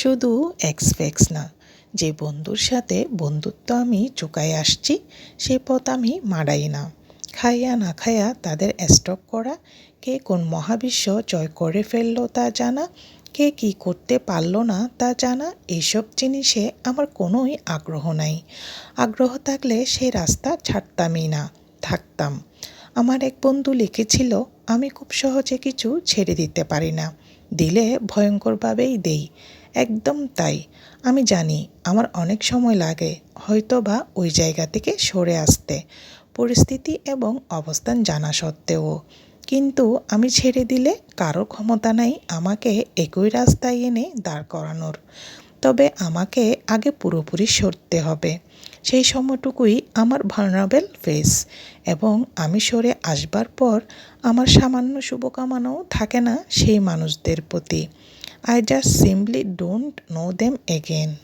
শুধু এক্সপেক্স না, যে বন্ধুর সাথে বন্ধুত্ব আমি চুকাই আসছি, সে পথ আমি মারাই না। খাইয়া না খাইয়া তাদের স্টপ করা, কে কোন মহাবিশ্ব জয় করে ফেলল তা জানা, কে কি করতে পারল না তা জানা এইসব জিনিসে আমার কোনোই আগ্রহ নাই। আগ্রহ থাকলে সে রাস্তা ছাড়তামই না, থাকতাম। আমার এক বন্ধু লিখেছিল, আমি খুব সহজে কিছু ছেড়ে দিতে পারি না, দিলে ভয়ঙ্করভাবেই দেই। একদম তাই। আমি জানি আমার অনেক সময় লাগে হয়তো বা ওই জায়গা থেকে সরে আসতে, পরিস্থিতি এবং অবস্থান জানা সত্ত্বেও। কিন্তু আমি ছেড়ে দিলে কারও ক্ষমতা নাই আমাকে একই রাস্তায় এনে দাঁড় করানোর। তবে আমাকে আগে পুরোপুরি সরতে হবে। সেই সময়টুকুই আমার ভালনারেবল ফেস এবং আমি সরে আসবার পর আমার সামান্য শুভকামনাও থাকে না সেই মানুষদের প্রতি। I just simply don't know them again.